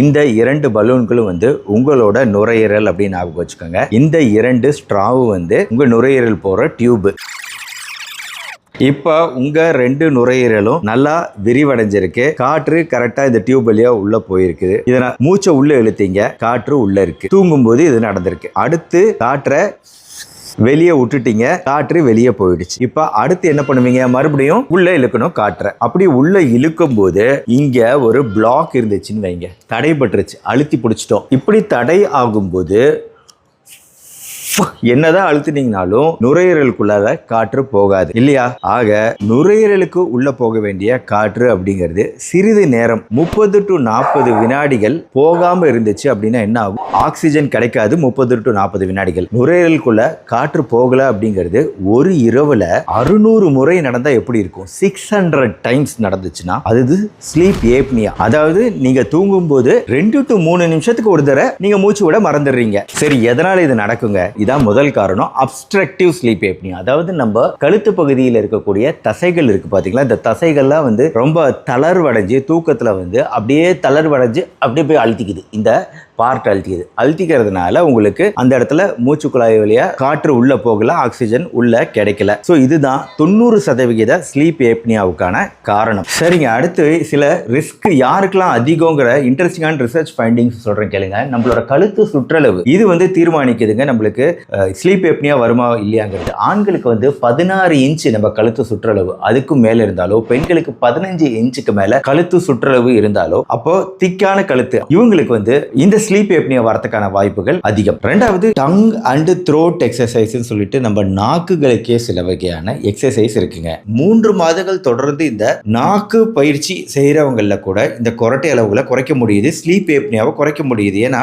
இந்த இரண்டு பலூன்களும் வந்து உங்களோட நுரையீரல் அப்படின்னு ஞாபகம் வச்சுக்கோங்க. இந்த இரண்டு ஸ்ட்ராவும் வந்து உங்க நுரையீரல் போற டியூப் இப்போ உங்க ரெண்டு நுரையீரலும் நல்லா விரிவடைஞ்சிருக்கு. காற்று கரெக்டா இந்த டியூப் வழியா உள்ள போயிருக்குது இதை மூச்சை உள்ள இழுத்தீங்க காற்று உள்ள இருக்கு. தூங்கும்போது இது நடந்திருக்கு. அடுத்து காற்றை வெளியே விட்டுட்டீங்க காற்று வெளியே போயிடுச்சு. இப்போ அடுத்து என்ன பண்ணுவீங்க? மறுபடியும் உள்ள இழுக்கணும் காற்றை. அப்படி உள்ள இழுக்கும் போது இங்க ஒரு பிளாக் இருந்துச்சுன்னு வைங்க. தடைபட்டுருச்சு. அழுத்தி பிடிச்சிட்டோம். இப்படி தடை ஆகும்போது என்னதான் அழுத்தினீங்கனாலும் நுரையீரலுக்குள்ளாக காற்று போகாது. இல்லையா? ஆக நுரையீரலுக்கு உள்ள போக வேண்டிய காற்று அப்படிங்கிறது சிறிது நேரம் முப்பது டு நாற்பது வினாடிகள் போகாம இருந்துச்சு அப்படின்னா என்ன ஆகும்? ஆக்சிஜன் கிடைக்காது முப்பது டு நாற்பது வினாடிகள். நுரையீரலுக்குள்ள காற்று போகல அப்படிங்கிறது ஒரு இரவுல அறுநூறு முறை நடந்தா எப்படி இருக்கும்? சிக்ஸ் ஹண்ட்ரட் டைம்ஸ் நடந்துச்சுன்னா அது ஸ்லீப் ஏப்னியா அதாவது நீங்க தூங்கும் போது ரெண்டு டு மூணு நிமிஷத்துக்கு ஒரு தடவை நீங்க மூச்சு விட மறந்துடுறீங்க. சரி எதனால இது நடக்குங்க? இதான் முதல் காரணம். அப்ஸ்ட்ரக்டிவ் ஸ்லீப் ஏப்னியா அதாவது நம்ம கழுத்து பகுதியில் இருக்கக்கூடிய தசைகள் இருக்கு பாத்தீங்களா? இந்த தசைகள்லாம் வந்து ரொம்ப தளர்வடைஞ்சு தூக்கத்தில் வந்து அப்படியே தளர்வடைஞ்சு அப்படியே போய் அழுத்திக்குது. இந்த பார்ட் அழுத்தியது. அழுத்திக்கிறதுனால உங்களுக்கு அந்த இடத்துல மூச்சு குழாய் வழியா காற்று உள்ள போகல ஆக்சிஜன் உள்ள கிடைக்கல. ஸோ இதுதான் தொண்ணூறு சதவிகித ஸ்லீப் ஏப்னியாவுக்கான காரணம். சரிங்க அடுத்து சில ரிஸ்க் யாருக்கெல்லாம் அதிகங்கிற இன்ட்ரெஸ்டிங்கான ரிசர்ச் ஃபைண்டிங்ஸ் சொல்றேன் கேளுங்க. நம்மளோட கழுத்து சுற்றளவு இது வந்து தீர்மானிக்குதுங்க நம்மளுக்கு ஸ்லீப் ஏப்னியா வருமா இல்லையாங்கிறது. ஆண்களுக்கு வந்து பதினாறு இன்ச் நம்ம கழுத்து சுற்றளவு அதுக்கும் மேல இருந்தாலோ பெண்களுக்கு பதினஞ்சு இன்ச்சுக்கு மேல கழுத்து சுற்றளவு இருந்தாலோ அப்போ திக்கான கழுத்து இவங்களுக்கு வந்து இந்த ஸ்லீப் ஏப்னியா வரதுக்கான வாய்ப்புகள் அதிகம். ரெண்டாவது டங் அண்ட் த்ரோட் எக்ஸசைஸ் சொல்லிட்டு நம்ம நாக்குகளுக்கே சில வகையான எக்ஸசைஸ் இருக்குங்க. மூன்று மாதங்கள் தொடர்ந்து இந்த நாக்கு பயிற்சி செய்யறவங்கள கூட இந்த கொரட்டை அளவுகளை குறைக்க முடியுது ஸ்லீப் ஏப்னியாவை குறைக்க முடியுது. ஏன்னா